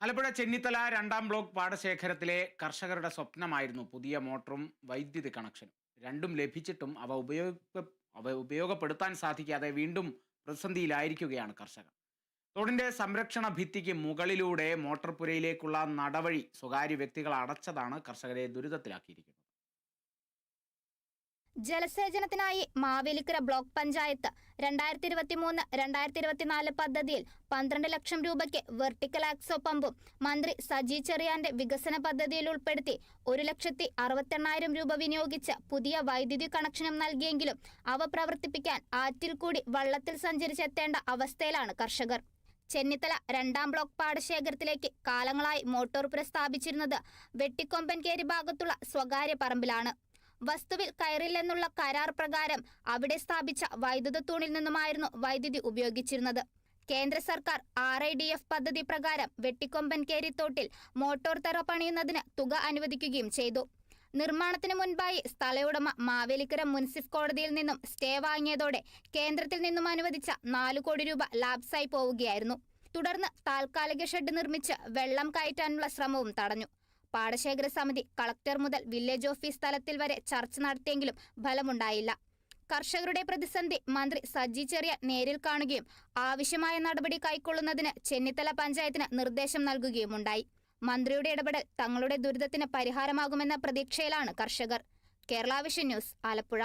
ആലപ്പുഴ ചെന്നിത്തല രണ്ടാം ബ്ലോക്ക് പാടശേഖരത്തിലെ കർഷകരുടെ സ്വപ്നമായിരുന്നു പുതിയ മോട്ടറും വൈദ്യുതി കണക്ഷനും. രണ്ടും ലഭിച്ചിട്ടും അവ ഉപയോഗ അവ ഉപയോഗപ്പെടുത്താൻ സാധിക്കാതെ വീണ്ടും പ്രതിസന്ധിയിലായിരിക്കുകയാണ് കർഷകർ. തോടിന്റെ സംരക്ഷണ ഭിത്തിക്ക് മുകളിലൂടെ മോട്ടോർ പുരയിലേക്കുള്ള നടവഴി സ്വകാര്യ വ്യക്തികൾ അടച്ചതാണ് കർഷകരെ ദുരിതത്തിലാക്കിയിരിക്കുന്നത്. ജലസേചനത്തിനായി മാവേലിക്കര ബ്ലോക്ക് പഞ്ചായത്ത് രണ്ടായിരത്തി ഇരുപത്തി മൂന്ന് രണ്ടായിരത്തി ഇരുപത്തിനാല് പദ്ധതിയിൽ പന്ത്രണ്ട് ലക്ഷം രൂപയ്ക്ക് വെർട്ടിക്കൽ ആക്സോ പമ്പും മന്ത്രി സജി ചെറിയാന്റെ വികസന പദ്ധതിയിൽ ഉൾപ്പെടുത്തി ഒരു ലക്ഷത്തി അറുപത്തെണ്ണായിരം രൂപ വിനിയോഗിച്ച് പുതിയ വൈദ്യുതി കണക്ഷനും നൽകിയെങ്കിലും അവ പ്രവർത്തിപ്പിക്കാൻ ആറ്റിൽ കൂടി വള്ളത്തിൽ സഞ്ചരിച്ചെത്തേണ്ട അവസ്ഥയിലാണ് കർഷകർ. ചെന്നിത്തല രണ്ടാം ബ്ലോക്ക് പാടശേഖരത്തിലേക്ക് കാലങ്ങളായി മോട്ടോർ പുര സ്ഥാപിച്ചിരുന്നത് വെട്ടിക്കൊമ്പൻകേരി ഭാഗത്തുള്ള സ്വകാര്യ പറമ്പിലാണ്. വസ്തുവിൽ കയറില്ലെന്നുള്ള കരാർ പ്രകാരം അവിടെ സ്ഥാപിച്ച വൈദ്യുത തൂണിൽ നിന്നുമായിരുന്നു വൈദ്യുതി ഉപയോഗിച്ചിരുന്നത്. കേന്ദ്ര സർക്കാർ ആർ ഐ ഡി എഫ് പദ്ധതി പ്രകാരം വെട്ടിക്കൊമ്പൻ തോട്ടിൽ മോട്ടോർ തെറ പണിയുന്നതിന് തുക അനുവദിക്കുകയും ചെയ്തു. നിർമ്മാണത്തിന് മുൻപായി സ്ഥലയുടമ മാവേലിക്കര മുൻസിഫ് കോടതിയിൽ നിന്നും സ്റ്റേ വാങ്ങിയതോടെ കേന്ദ്രത്തിൽ നിന്നും അനുവദിച്ച നാലു കോടി രൂപ ലാപ്സായി പോവുകയായിരുന്നു. തുടർന്ന് താൽക്കാലിക ഷെഡ് നിർമ്മിച്ച് വെള്ളം കയറ്റാനുള്ള ശ്രമവും തടഞ്ഞു. പാടശേഖര സമിതി കളക്ടർ മുതൽ വില്ലേജ് ഓഫീസ് തലത്തിൽ വരെ ചർച്ച നടത്തിയെങ്കിലും ഫലമുണ്ടായില്ല. കർഷകരുടെ പ്രതിസന്ധി മന്ത്രി സജി ചെറിയ നേരിൽ കാണുകയും ആവശ്യമായ നടപടി കൈക്കൊള്ളുന്നതിന് ചെന്നിത്തല പഞ്ചായത്തിന് നിർദ്ദേശം നൽകുകയുമുണ്ടായി. മന്ത്രിയുടെ ഇടപെടൽ തങ്ങളുടെ ദുരിതത്തിന് പരിഹാരമാകുമെന്ന പ്രതീക്ഷയിലാണ് കർഷകർ. Kerala vision news Alappuzha.